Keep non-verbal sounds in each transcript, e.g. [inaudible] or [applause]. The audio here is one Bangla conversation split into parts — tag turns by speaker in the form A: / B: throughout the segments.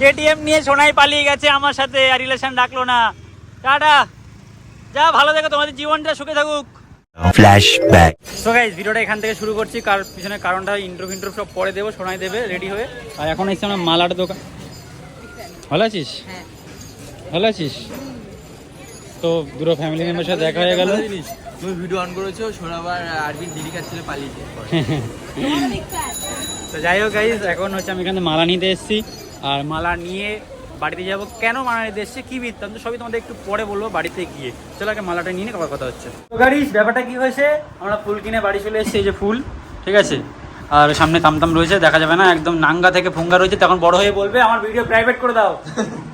A: কেটিএম নিয়ে সোনাই পালিয়ে গেছে আমার সাথে আর রিলেশন ডাকলো না। টাটা। যা ভালো দেখো তোমাদের জীবনটা সুখে থাকুক।
B: Flashback.
A: সো গাইজ ভিডিওটা এখান থেকে শুরু করছি। কার পিছনে কারণটা ইন্ট্রো ফিন্ট্রো সব পরে দেবো শোনাই দেবে রেডি হয়ে। আর এখন এসে আমরা মালার দোকান। ভালো আছিস? ভালো আছিস? তো দুটো ফ্যামিলি মেম্বার সাথে দেখা হয়ে গেল।
C: তুমি ভিডিও অন করেছ সোনাবার আরবিন দিদি কাছ ছেলে পালিয়েছে। [laughs]
A: তো যাই হোক গাইজ এখন হচ্ছে আমি এখানে মালা নিতে এসেছি। আর মালা নিয়ে বাড়িতে যাব। কেন মালা নিতে এসেছি? কি বৃত্তান্ত? সবই তোমাদের একটু পরে বলব বাড়িতে গিয়ে। চলো আগে মালাটা নিয়ে আবার কথা হচ্ছে। তো গাড়িস ব্যাপারটা কি হয়েছে? আমরা ফুল কিনে বাড়ি চলে এসেছি এই যে ফুল ঠিক আছে? আর সামনে তামতাম রয়েছে দেখা যাবে না একদম নাঙ্গা থেকে ফুঙ্গা রয়েছে তখন বড় হয়ে বলবে আমার ভিডিও প্রাইভেট করে দাও।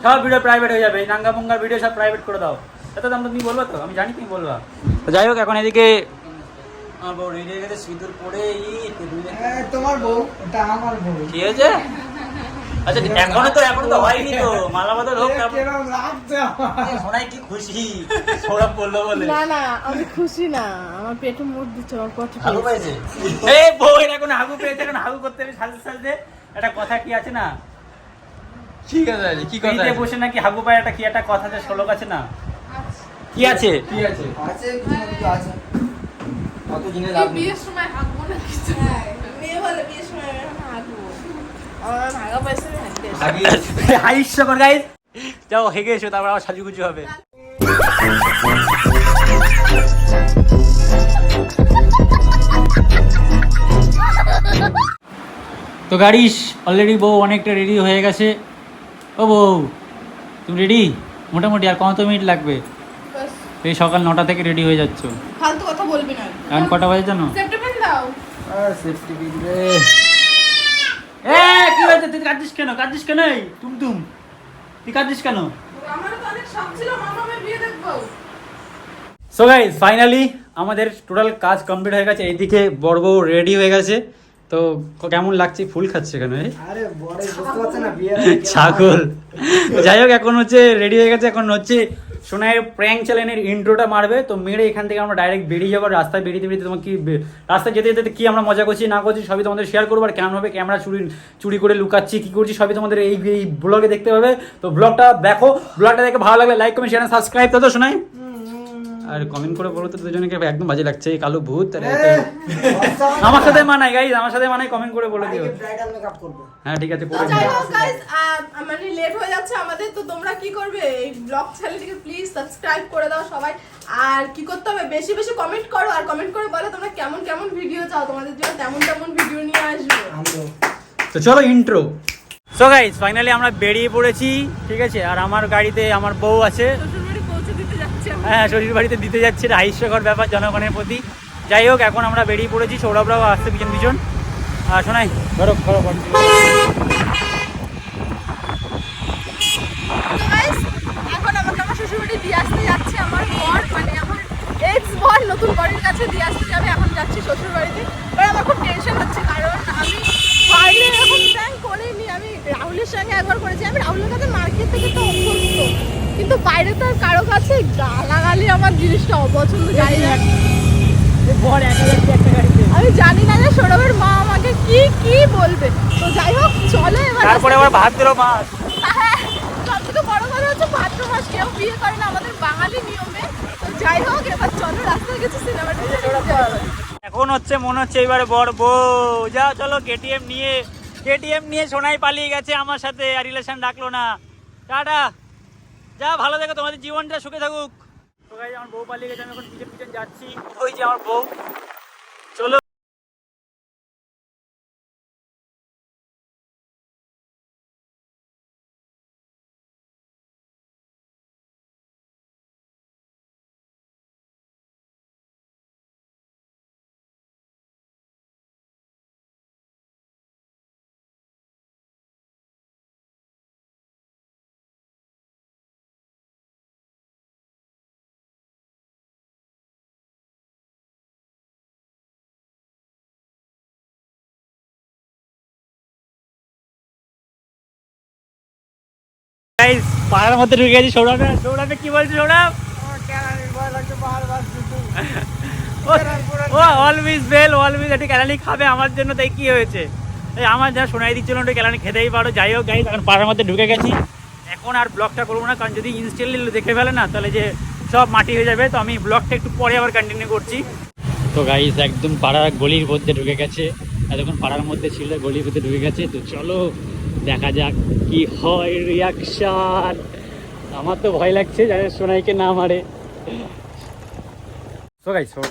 A: সব ভিডিও প্রাইভেট হয়ে যাবে নাঙ্গা ফুঙ্গার ভিডিও সব প্রাইভেট করে দাও। এত দাম তো তুমি বলব তো? আমি জানি তুমি বলবা। তো যাই হোক এখন এদিকে আমার বউ রেডি হয়ে গেছে সিঁদুর পরে
D: তোমার বউ এটা আমার বউ।
A: কি হয়েছে? আচ্ছা এখনও তো এখনও তো হয়নি তো। মালা বদল হোক তারপর-
D: কিরম লাগছে আমার
A: এই সোনাই কি খুশি? সৌরভ বলল বলে।
E: না না আমি খুশি না। আমার পেটে মুখ দিচ্ছে আমার কষ্ট
A: হাগু পেয়েছে। এই বউ এর এখন হাগু পেয়েছে এখন হাগু করতে হবে সাজতে সাজতে। একটা কথা কি আছে না?
C: ঠিক আছে? কি কথা?
A: বসে নাকি হাগু পায় একটা কি একটা কথা শ্লোক আছে না? কি আছে?
C: কি কত
E: বিয়ের সময় হাগবো না কিছু মেয়ে বলে বিয়ের সময় হাগবো
A: হাইস্যকর গাইস যাও হেগে এসো তারপর আবার সাজুগুজু হবে তো গাড়িস অলরেডি বউ অনেকটা রেডি হয়ে গেছে। ও বউ তুমি রেডি মোটামুটি আর কত মিনিট লাগবে? এই সকাল নটা থেকে রেডি হয়ে যাচ্ছ।
E: ফালতু কথা বলবি না।
A: এখন কটা বাজে জানো?
E: সেপ্টেম্বর দাও।
C: সেফটি বিল
A: এ কি হয়েছে? তুই কাঁদছিস কেন? কাঁদছিস কেন? এই তুম তুম তুই কাঁদছিস কেন?
E: আমারও তো অনেক শখ ছিল মামামের বিয়ে দেখব।
A: সো গাইজ ফাইনালি আমাদের টোটাল কাজ কমপ্লিট হয়ে গেছে। এইদিকে বড় বউ রেডি হয়ে গেছে। তো কেমন লাগছে? ফুল খাচ্ছে কেন এই?
D: আরে বড় বুঝতে পারছে না বিয়ে
A: ছাগল। যাই হোক এখন হচ্ছে রেডি হয়ে গেছে। এখন হচ্ছে সোনাইয়ের প্র্যাঙ্ক চ্যানেলের ইন্ট্রোটা মারবে, তো মেরে এখান থেকে আমরা ডাইরেক্ট বেরিয়ে যাব, রাস্তায় বেরিয়ে বেরিয়ে তোমার কি রাস্তায় যেতে যেতে কি আমরা মজা করছি, না করছি, সবই তোমাদের শেয়ার করব, আর কেমনভাবে ক্যামেরা চুরি চুরি করে লুকাচ্ছি, কী করছি, সবই তোমাদের এই ব্লগে দেখতে পাবে। তো ব্লগটা দেখো ব্লগটা দেখে ভালো লাগলে লাইক কমেন্ট শেয়ার সাবস্ক্রাইব তো শোনাই। আর কমেন্ট করে বলো তো দুজনকে একদম বাজে লাগছে এই কালো ভূত আর আমার সাথে মানাই গাইজ আমার সাথে মানাই কমেন্ট করে বলে দিও।
D: ব্রাইডাল মেকআপ করব।
A: হ্যাঁ ঠিক আছে করে
E: যাই
A: দিও
E: মানে লেট হয়ে যাচ্ছে আমাদের তো তোমরা কি করবে? এই ব্লগ চ্যানেলটিকে প্লিজ সাবস্ক্রাইব করে দাও সবাই। আর কি করতে হবে? বেশি বেশি কমেন্ট করো আর কমেন্ট করে বলো তোমরা কেমন কেমন ভিডিও চাও? তোমাদের জন্য তেমন তেমন ভিডিও নিয়ে আসব।
A: তো চলো ইন্ট্রো সো গাইজ ফাইনালি আমরা বেরিয়ে পড়েছি ঠিক আছে? আর আমার গাড়িতে আমার বউ আছে
E: শ্বশুরবাড়ি পৌঁছে দিতে যাচ্ছি আমরা।
A: হ্যাঁ শ্বশুর বাড়িতে দিতে যাচ্ছে এটা হাস্যকর ব্যাপার জনগণের প্রতি। যাই হোক এখন আমরা বেরিয়ে পড়েছি সৌরভরাও আসছে পিছন পিছন আর শোনাই। ধরো ধরো
E: এখন আমাকে আমার দিয়ে আসতে যাচ্ছে আমার বর মানে আমার এক্স বর নতুন বরের কাছে দিয়ে আসতে যাবে এখন যাচ্ছি শ্বশুরবাড়িতে। এবার আমার খুব টেনশন হচ্ছে কারণ আমি বাইরে এরকম প্ল্যান করিনি আমি রাহুলের সঙ্গে একবার করেছি আমি রাহুলের কাছে মার্কেট থেকে তো অভ্যস্ত কিন্তু বাইরে তো আর কারও কাছে গালাগালি আমার জিনিসটা অপছন্দ জানি না।
A: বর এক হাজার একটা গাড়িতে
E: আমি জানি না যে সৌরভের মা আমাকে কি কি বলবে। তো যাই হোক চলো এবার
A: তারপরে আবার ভাত দিল মাছ।
E: হ্যাঁ, বড় কথা হচ্ছে ভাদ্র মাস কেউ বিয়ে করে না আমাদের বাঙালি নিয়মে। তো যাই হোক এবার চলো রাস্তায় গেছি সিনেমাটা
A: এখন হচ্ছে মনে হচ্ছে এবারে বড় বউ। যা চলো কেটিএম নিয়ে কেটিএম নিয়ে সোনাই পালিয়ে গেছে আমার সাথে আর রিলেশন ডাকলো না। টাটা। যা ভালো দেখো তোমাদের জীবনটা সুখে থাকুক। আমার বউ পালিয়ে গেছে আমি এখন পিছন পিছন যাচ্ছি। ওই যে আমার বউ। চলো। গাইস পাড়ার মধ্যে ঢুকে গেছি, সৌরভে। সৌরভে কি বলছে, সৌরভ? ও খাবে আমার জন্য, তাই হয়েছে? আমার শোনাই খেতেই পারো। যাই হোক গাইজ এখন পাড়ার মধ্যে ঢুকে গেছি। এখন আর না, কারণ যদি না, তাহলে যে সব মাটি হয়ে যাবে। তো আমি একটু পরে আবার করছি। তো গাইজ একদম পাড়ার গলির মধ্যে ঢুকে গেছে। এতক্ষণ পাড়ার মধ্যে ছিল, গলির মধ্যে ঢুকে গেছে। তো চলো দেখা যাক কি হয় রিয়াকশন আমার তো ভয় লাগছে যাতে সোনাইকে না মারে।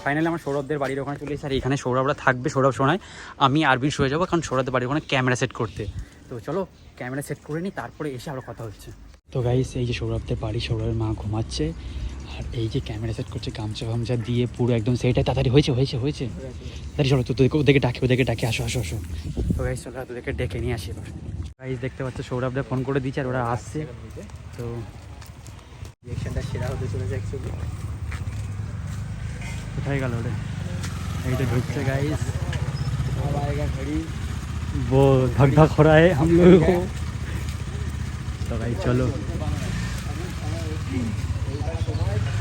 A: ফাইনালি আমার সৌরভদের বাড়ির ওখানে চলে এসেছে আর এখানে সৌরভরা থাকবে, সৌরভ সোনায় আমি আরবিন শুয়ে যাব কারণ সৌরভদের বাড়ির ওখানে ক্যামেরা সেট করতে। তো চলো ক্যামেরা সেট করে নিই, তারপরে এসে আরও কথা হচ্ছে। তো গাইস এই যে সৌরভদের বাড়ি, সৌরভের মা ঘুমাচ্ছে। আর এই যে ক্যামেরা সেট করছে, গামছা ফামছা দিয়ে পুরো একদম সেইটাই তাড়াতাড়ি হয়েছে হয়েছে হয়েছে। তাড়াতাড়ি চলো তো তোদেরকে ওদেরকে ডাকে ওদেরকে ডাকে, আসো আসো আসো। তো গাইস চলো তোদেরকে ডেকে নিয়ে আসি এবার। গাইস দেখতে পাচ্ছ সৌরভদের ফোন করে দিচ্ছে আর ওরা আসছে তো
C: রিয়েকশনটা সেরা হতে চলেছে অ্যাকচুয়ালি
A: কোথায় গেল ওটা এইটা ঢুকছে গাইস
C: अब आएगा घड़ी
A: वो धक धक हो रहा है हम लोगों को तो भाई चलो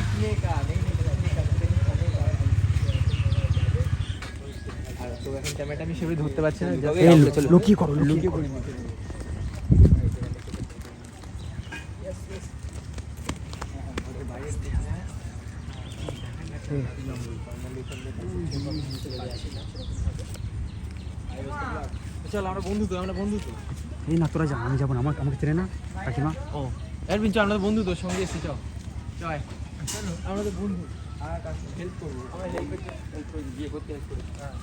C: कितने का नहीं नहीं চল আমরা বন্ধু তো আমরা বন্ধু তো
A: এই না তোরা যা আমি যাবো না আমাকে আমাকে চেনে না কাকিমা
C: ও এরবিন চল আমরা তো বন্ধু তো সঙ্গে এসেছি চল চল আমরা তো বন্ধু আর হেল্প করবো আমরা হেল্প হেল্প করবো বিয়ে করতে হেল্প করবো হ্যাঁ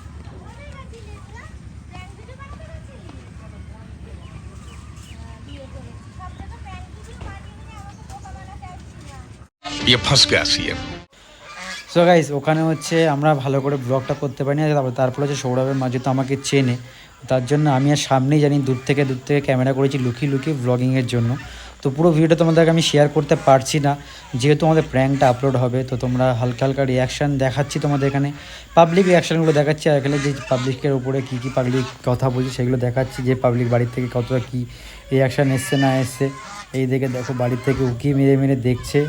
B: ये फंस गया सीएम
A: সো গাইস ওখানে হচ্ছে আমরা ভালো করে ব্লগটা করতে পারি না তারপর, তারপরে হচ্ছে সৌরভের মাঝে তো আমাকে চেনে, তার জন্য আমি আর সামনেই জানি দূর থেকে দূর থেকে ক্যামেরা করেছি লুকিয়ে লুকিয়ে ব্লগিংয়ের জন্য। তো পুরো ভিডিওটা তোমাদেরকে আমি শেয়ার করতে পারছি না, যেহেতু আমাদের প্র্যাঙ্কটা আপলোড হবে, তো তোমরা হালকা হালকা রিয়াকশান দেখাচ্ছি তোমাদের এখানে। পাবলিক রিয়াকশানগুলো দেখাচ্ছি, আর এখানে যে পাবলিকের উপরে কী কী পাবলিক কথা বলছি সেগুলো দেখাচ্ছি, যে পাবলিক বাড়ির থেকে কতটা কী রিয়াকশান এসছে না এসছে। এই দেখে দেখো, বাড়ির থেকে উকি মেরে মেরে দেখছে।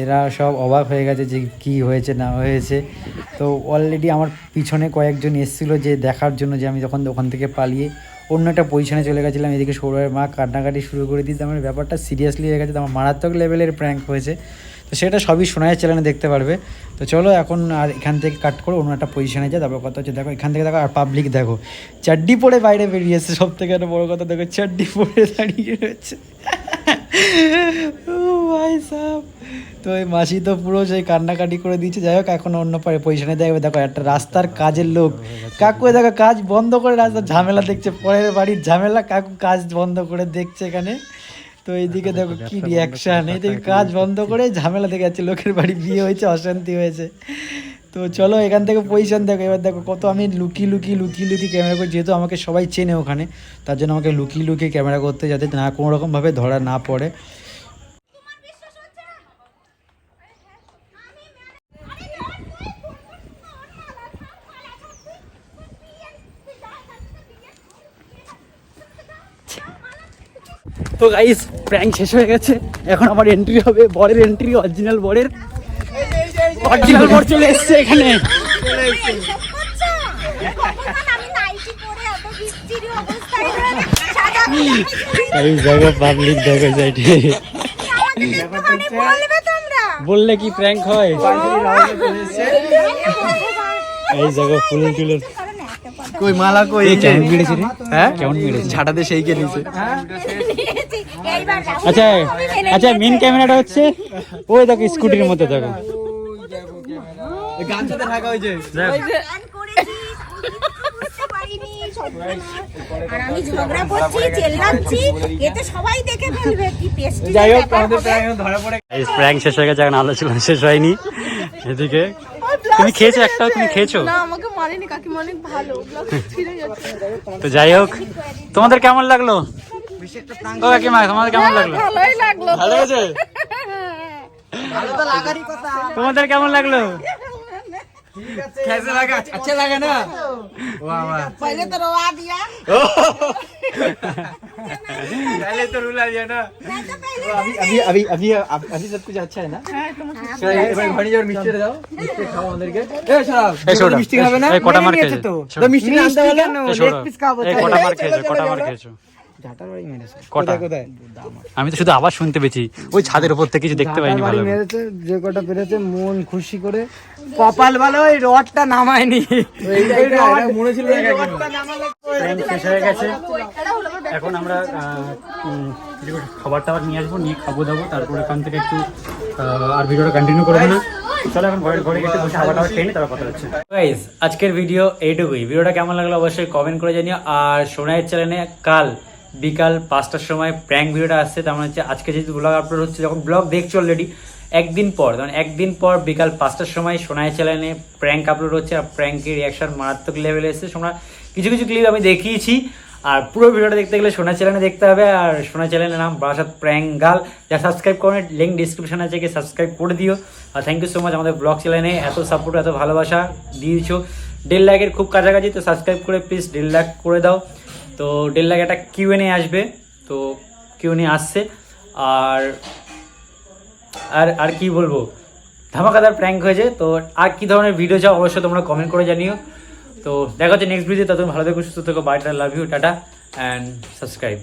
A: এরা সব অবাক হয়ে গেছে যে কি হয়েছে, না হয়েছে। তো অলরেডি আমার পিছনে কয়েকজন এসেছিল যে দেখার জন্য যে আমি যখন ওখান থেকে পালিয়ে অন্য একটা পজিশনে চলে গেছিলাম, এদিকে সৌরভের মা কান্নাকাটি শুরু করে দিতে আমার ব্যাপারটা সিরিয়াসলি হয়ে গেছে, তো আমার মারাত্মক লেভেলের প্র্যাঙ্ক হয়েছে। তো সেটা সবই সোনায় চ্যানেলে দেখতে পারবে। তো চলো এখন আর এখান থেকে কাট করে অন্য একটা পজিশনে যায় তারপর কথা হচ্ছে, দেখো, এখান থেকে দেখো আর পাবলিক দেখো। চাড্ডি পরে বাইরে বেরিয়েছে সব থেকে একটা বড়ো কথা, দেখো, চাড্ডি পরে দাঁড়িয়ে রয়েছে। ভাই তো এই মাসি তো পুরো সেই কান্নাকাটি করে দিয়েছে। যাই হোক, এখন অন্য পারে পজিশনে দেখবে। দেখো, একটা রাস্তার কাজের লোক। কাকু দেখো, কাজ বন্ধ করে রাস্তার ঝামেলা দেখছে। পরের বাড়ির ঝামেলা, কাকু কাজ বন্ধ করে দেখছে এখানে। তো এইদিকে দেখো কি রিয়াকশন এইদিকে কাজ বন্ধ করে ঝামেলা দেখে যাচ্ছে। লোকের বাড়ি বিয়ে হয়েছে, অশান্তি হয়েছে। তো চলো, এখান থেকে পজিশন দেখো। এবার দেখো, কত আমি লুকিয়ে লুকিয়ে লুকিয়ে লুকিয়ে ক্যামেরা করি। যেহেতু আমাকে সবাই চেনে ওখানে, তার জন্য আমাকে লুকিয়ে লুকিয়ে ক্যামেরা করতে যাতে না কোনো রকমভাবে ধরা না পড়ে। তো গাইস প্র্যাঙ্ক শেষ হয়ে গেছে। এখন আমার এন্ট্রি হবে বরের এন্ট্রি অরিজিনাল বরের। অরিজিনাল বর চলে এসেছে এখানে।
F: আমি নাইটি পরে এত বিচ্ছিরি অবস্থায় সাদা
A: এই জায়গা পাবলিক দেখে বললে কি প্র্যাঙ্ক হয়? এই জায়গা ফুল টুলের
C: কই মালা কই
A: কেমন মেরেছে হ্যাঁ? কেমন মেরেছে?
C: ঝাঁটাতে সেই কে নিছে?
F: রাহুল
A: আচ্ছা আচ্ছা মেন ক্যামেরাটা হচ্ছে ওই দেখো স্কুটির মধ্যে দেখো।
C: গামছাতে ঢাকা হয়েছে
F: গান করেছি বুঝতে পারিনি আর আমি ঝগড়া করছি চেল্লাচ্ছি এতে সবাই দেখে ফেলবে কি পেস্টি
A: যাই হোক প্র্যাঙ্ক শেষ হয়ে গেছে এখন আলোচনা শেষ হয়নি। এদিকে। তুমি খেয়েছো একটাও তুমি খেয়েছো?
E: না আমাকে মারেনি কাকিমা অনেক ভালো। ব্লগ ছিঁড়ে যাচ্ছে।
A: তো যাই হোক তোমাদের কেমন লাগল? ও কাকিমা তোমাদের কেমন লাগলো
E: ভালোই লাগলো
A: ভালো হয়েছে তোমাদের কেমন লাগলো
D: ঠিক আছে
C: कैसे लगा अच्छा लगा ना वाह वाह
F: पहले तो रवा दिया
C: पहले तो रुला दिया ना
F: मैं तो पहले
C: अभी अभी अभी अभी अभी अभी सब कुछ अच्छा है ना चलो এবার ঘরে যাও মিষ্টি দাও মিষ্টি খাও আমাদেরকে এ সব
A: এই ছোটা
C: মিষ্টি খাবে না
A: এই কটা মার
D: নিয়েছে
A: খেয়েছো
D: তো।
A: ছোট।
C: তো মিষ্টি আনতে বলে না
A: এই ছোট।
D: leg piece খাবো,
A: এই
D: চলো।
A: কটা মার খেয়েছো কটা মার খেয়েছো
D: ঝাঁটার বাড়ি মেরেছে
A: কটা? আমি তো শুধু আবার শুনতে পেয়েছি। ওই ছাদের উপর থেকে কিছু দেখতে পাইনি ভালো
D: মেরেছে যে কটা পেরেছে মন খুশি করে কপাল ভালো ওই রডটা নামায়নি।
C: মনে ছিল
A: শেষ হয়ে গেছে। এখন আমরা খাবার টাবার নিয়ে আসব নিয়ে খাব দাবো তারপর এখান থেকে একটু আর ভিডিওটা কন্টিনিউ করব না। চলো এখন ঘরে ঘরে গেছে বসে খাবার টাবার খেয়ে তারপর কথা হচ্ছে। গাইজ আজকের ভিডিও এইটুকুই। ভিডিওটা কেমন লাগল অবশ্যই কমেন্ট করে জানিও। আর সোনাইয়ের চ্যানেলে কাল বিকাল পাঁচটার সময় প্র্যাঙ্ক ভিডিওটা আসছে, তার মানে হচ্ছে আজকে যেহেতু ব্লগ আপলোড হচ্ছে, যখন ব্লগ দেখছ অলরেডি একদিন পর মানে একদিন পর বিকাল পাঁচটার সময় সোনায় চ্যানেলে প্র্যাঙ্ক আপলোড হচ্ছে, আর প্র্যাঙ্কের রিয়াকশন মারাত্মক লেভেলে এসেছে। সোনা কিছু কিছু ক্লিপ আমি দেখিয়েছি, আর পুরো ভিডিওটা দেখতে গেলে সোনা চ্যানেলে দেখতে হবে, আর সোনা চ্যানেলের নাম বারাসাত প্র্যাঙ্ক গাল যা সাবস্ক্রাইব করেন লিঙ্ক ডিসক্রিপশনে আছে, গিয়ে সাবস্ক্রাইব করে দিও। আর থ্যাংক ইউ সো মাচ আমাদের ব্লগ চ্যানেলে এত সাপোর্ট এত ভালোবাসা দিয়েছ। দেড় লাখের খুব কাছাকাছি, তো সাবস্ক্রাইব করে প্লিজ দেড় লাখ করে দাও। তো দেড় লাখ একটা কিউএনএ আসবে, তো কিউএনএ আসছে। আর আর আর কি বলব? ধামাকাদার প্র্যাঙ্ক হয়েছে, তো আর কি ধরনের ভিডিও চাও অবশ্যই তোমরা কমেন্ট করে জানিও। তো দেখা হচ্ছে নেক্সট ভিডিও তুমি ভালো থেকো, সুস্থ থেকো bye love you tata and subscribe